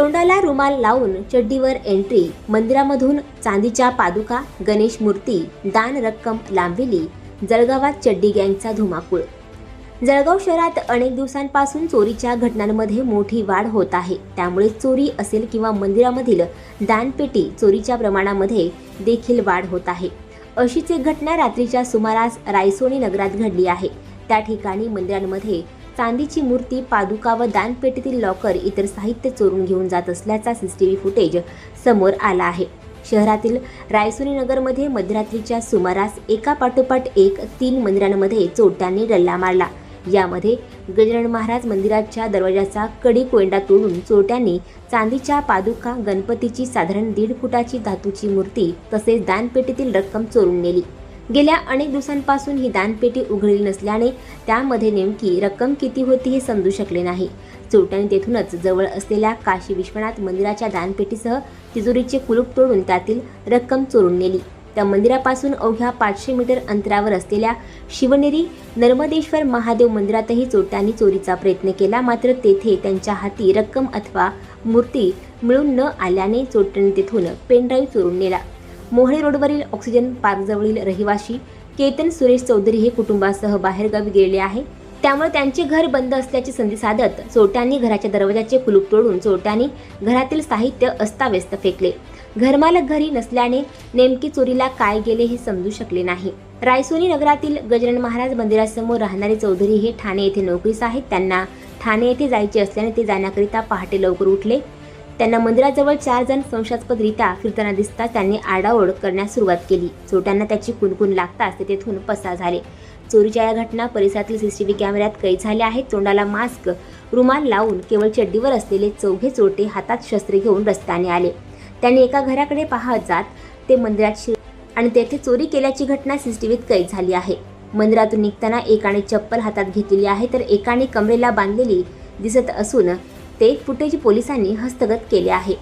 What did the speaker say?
तोंडाला रुमाल लावून चड्डीवर एंट्री मंदिरामधून चांदीच्या पादुका गणेश मूर्ती दान रक्कम लांबविली जळगावात चड्डी गँगचा धुमाकूळ. जळगाव शहरात अनेक दिवसांपासून चोरीच्या घटनांमध्ये मोठी वाढ होत आहे. त्यामुळे चोरी असेल किंवा मंदिरामधील दानपेटी चोरीच्या प्रमाणामध्ये देखील वाढ होत आहे. अशीच एक घटना रात्रीच्या सुमारास रायसोनी नगरात घडली आहे. त्या ठिकाणी मंदिरांमध्ये चांदीची मूर्ती पादुका व दानपेटीतील लॉकर इतर साहित्य चोरून घेऊन जात असल्याचा सीसीटीव्ही फुटेज समोर आला आहे. शहरातील रायसोनी नगरमध्ये मध्यरात्रीच्या सुमारास एका पाठोपाठ एक तीन मंदिरांमध्ये चोरट्यांनी डल्ला मारला. यामध्ये गजानन महाराज मंदिराच्या दरवाजाचा कडी कोयंडा तोडून चोरट्यांनी चांदीच्या पादुका गणपतीची साधारण दीड फुटाची धातूची मूर्ती तसेच दानपेटीतील रक्कम चोरून नेली. गेल्या अनेक दिवसांपासून ही दानपेटी उघडली नसल्याने त्यामध्ये नेमकी रक्कम किती होती हे समजू शकले नाही. चोरट्याने तेथूनच जवळ असलेल्या काशी विश्वनाथ मंदिराच्या दानपेटीसह तिजोरीचे कुलूप तोडून त्यातील रक्कम चोरून नेली. त्या मंदिरापासून अवघ्या पाचशे मीटर अंतरावर असलेल्या शिवनेरी नर्मदेश्वर महादेव मंदिरातही चोरट्यांनी चोरीचा प्रयत्न केला मात्र तेथे त्यांच्या हाती रक्कम अथवा मूर्ती मिळून न आल्याने चोरट्यांनी तेथून पेनड्राईव्ह चोरून नेला. मोहळे रोडवरील ऑक्सिजन पार्कजवळील रहिवाशी केतन सुरेश चौधरी हे कुटुंबासह बाहेरगावी गेलेले आहे. त्यामुळे त्यांचे घर बंद असल्याची संधी साधत चोरट्यांनी घराच्या दरवाजाचे कुलूप तोडून चोरट्यांनी घरातील साहित्य अस्ताव्यस्त फेकले. घरमालक घरी नसल्याने नेमकी चोरीला काय गेले हे समजू शकले नाही. रायसोनी नगरातील गजानन महाराज मंदिरासमोर राहणारे चौधरी हे ठाणे येथे नोकरीस आहेत. त्यांना ठाणे येथे जायचे असल्याने ते जाण्याकरिता पहाटे लवकर उठले. त्यांना मंदिराजवळ चार जण संशयास्पदरित्या फिरताना दिसताच त्यांनी आडाओढ करण्यास सुरुवात केली. चोरट्यांना त्याची कुणकुण लागताच ते तेथून पसार झाले. चोरीच्या या घटना परिसरातील सीसीटीव्ही कॅमेऱ्यात कैद झाल्या आहेत. तोंडाला मास्क रुमाल लावून केवळ चड्डीवर असलेले चौघे चोरटे हातात शस्त्रे घेऊन रस्त्याने आले. त्यांनी एका घराकडे पाहत जात ते मंदिरात शिर आणि तेथे चोरी केल्याची घटना सीसीटीव्हीत कैद झाली आहे. मंदिरातून निघताना एकाने चप्पल हातात घेतलेली आहे तर एकाने कमरेला बांधलेली दिसत असून ते फुटेज पोलिसांनी हस्तगत केले आहे.